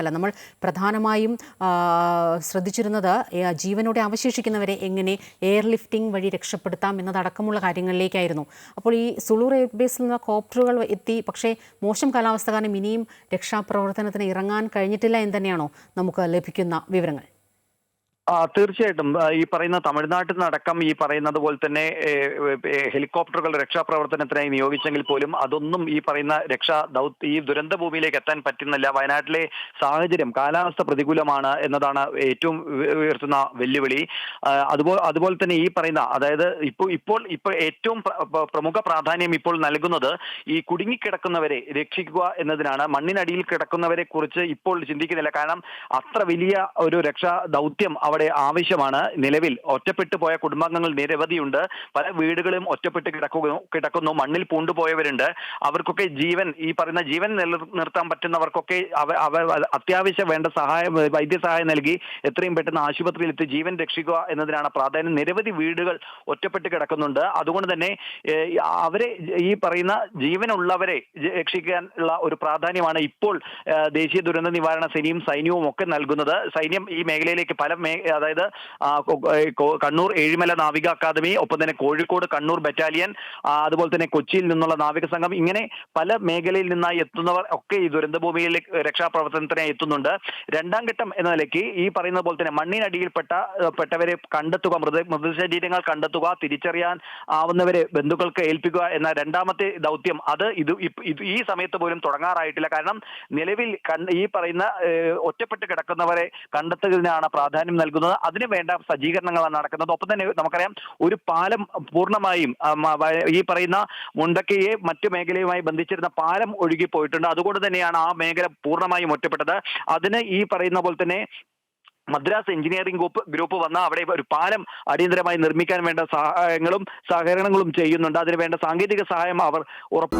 അല്ല നമ്മൾ പ്രധാനമായും ശ്രദ്ധിച്ചിരുന്നത് ജീവനോടെ അവശേഷിക്കുന്നവരെ എങ്ങനെ എയർ ലിഫ്റ്റിംഗ് വഴി രക്ഷപ്പെടുത്താം എന്നതടക്കമുള്ള കാര്യങ്ങളിലേക്കായിരുന്നു. അപ്പോൾ ഈ സുളൂർ എയർബേസിൽ നിന്ന് കോപ്റ്ററുകൾ എത്തി പക്ഷേ മോശം കാലാവസ്ഥ കാരണം ഇനിയും രക്ഷാപ്രവർത്തനത്തിന് ഇറങ്ങാൻ കഴിഞ്ഞിട്ടില്ല എന്ന് തന്നെയാണോ നമുക്ക് ലഭിക്കുന്ന വിവരങ്ങൾ? ആ തീർച്ചയായിട്ടും. ഈ പറയുന്ന തമിഴ്നാട്ടിൽ നിന്നടക്കം ഈ പറയുന്നത് പോലെ തന്നെ ഹെലികോപ്റ്ററുകൾ രക്ഷാപ്രവർത്തനത്തിനായി നിയോഗിച്ചെങ്കിൽ പോലും അതൊന്നും ഈ പറയുന്ന രക്ഷാ ദൗത്യ ഈ ദുരന്ത ഭൂമിയിലേക്ക് എത്താൻ പറ്റുന്നില്ല. വയനാട്ടിലെ സാഹചര്യം കാലാവസ്ഥ പ്രതികൂലമാണ് എന്നതാണ് ഏറ്റവും ഉയ- ഉയർത്തുന്ന വെല്ലുവിളി. അതുപോലെ അതുപോലെ തന്നെ ഈ പറയുന്ന അതായത് ഇപ്പോൾ ഇപ്പോൾ ഇപ്പോൾ ഏറ്റവും പ്ര- പ്ര- പ്രമുഖ പ്രാധാന്യം ഇപ്പോൾ നൽകുന്നത് ഈ കുടുങ്ങിക്കിടക്കുന്നവരെ രക്ഷിക്കുക എന്നതിനാണ്. മണ്ണിനടിയിൽ കിടക്കുന്നവരെ കുറിച്ച് ഇപ്പോൾ ചിന്തിക്കുന്നില്ല. കാരണം അത്ര വലിയ ഒരു രക്ഷാ ദൗത്യം അവിടെ ആവശ്യമാണ്. നിലവിൽ ഒറ്റപ്പെട്ടു പോയ കുടുംബാംഗങ്ങൾ നിരവധിയുണ്ട്. പല വീടുകളും ഒറ്റപ്പെട്ട് കിടക്കുന്നു കിടക്കുന്നു. മണ്ണിൽ പൂണ്ടുപോയവരുണ്ട്. അവർക്കൊക്കെ ജീവൻ ഈ പറയുന്ന ജീവൻ നിലനിർത്താൻ പറ്റുന്നവർക്കൊക്കെ അത്യാവശ്യം വേണ്ട സഹായം വൈദ്യസഹായം നൽകി എത്രയും പെട്ടെന്ന് ആശുപത്രിയിൽ എത്തി ജീവൻ രക്ഷിക്കുക എന്നതിനാണ് പ്രാധാന്യം. നിരവധി വീടുകൾ ഒറ്റപ്പെട്ട് കിടക്കുന്നുണ്ട്. അതുകൊണ്ട് തന്നെ അവരെ ഈ പറയുന്ന ജീവനുള്ളവരെ രക്ഷിക്കാൻ രക്ഷിക്കാനുള്ള ഒരു പ്രാധാന്യമാണ് ഇപ്പോൾ ദേശീയ ദുരന്ത നിവാരണ സേനയും സൈന്യവും ഒക്കെ നൽകുന്നത്. സൈന്യം ഈ മേഖലയിലേക്ക് പല അതായത് കണ്ണൂർ ഏഴിമല നാവിക അക്കാദമി ഒപ്പം തന്നെ കോഴിക്കോട് കണ്ണൂർ ബറ്റാലിയൻ അതുപോലെ തന്നെ കൊച്ചിയിൽ നിന്നുള്ള നാവിക സംഘം ഇങ്ങനെ പല മേഖലയിൽ നിന്നായി എത്തുന്നവർ ഒക്കെ ഈ ദുരന്ത ഭൂമിയിലേക്ക് രക്ഷാപ്രവർത്തനത്തിനായി എത്തുന്നുണ്ട്. രണ്ടാം ഘട്ടം എന്ന നിലയ്ക്ക് ഈ പറയുന്ന പോലെ തന്നെ മണ്ണിനടിയിൽപ്പെട്ട പെട്ടവരെ കണ്ടെത്തുക മൃത മൃതശരീരങ്ങൾ കണ്ടെത്തുക തിരിച്ചറിയാൻ ആവുന്നവരെ ബന്ധുക്കൾക്ക് ഏൽപ്പിക്കുക എന്ന രണ്ടാമത്തെ ദൗത്യം അത് ഇത് ഈ സമയത്ത് പോലും തുടങ്ങാറായിട്ടില്ല. കാരണം നിലവിൽ ഈ പറയുന്ന ഒറ്റപ്പെട്ട് കിടക്കുന്നവരെ കണ്ടെത്തുന്നതിനാണ് പ്രാധാന്യം നൽകുന്നത് അതിന് വേണ്ട സജ്ജീകരണങ്ങളാണ് നടക്കുന്നത്. ഒപ്പം തന്നെ നമുക്കറിയാം ഒരു പാലം പൂർണമായും ഈ പറയുന്ന മുണ്ടക്കയെ മറ്റു മേഖലയുമായി ബന്ധിച്ചിരുന്ന പാലം ഒഴുകിപ്പോയിട്ടുണ്ട് അതുകൊണ്ട് തന്നെയാണ് ആ മേഖല പൂർണമായും ഒറ്റപ്പെട്ടത്. അതിന് ഈ പറയുന്ന പോലെ തന്നെ മദ്രാസ് എഞ്ചിനീയറിംഗ് ഗ്രൂപ്പ് ഗ്രൂപ്പ് വന്ന അവിടെ ഒരു പാലം അടിയന്തരമായി നിർമ്മിക്കാൻ വേണ്ട സഹായങ്ങളും സഹകരണങ്ങളും ചെയ്യുന്നുണ്ട്. അതിന് വേണ്ട സാങ്കേതിക സഹായം അവർ ഉറപ്പ്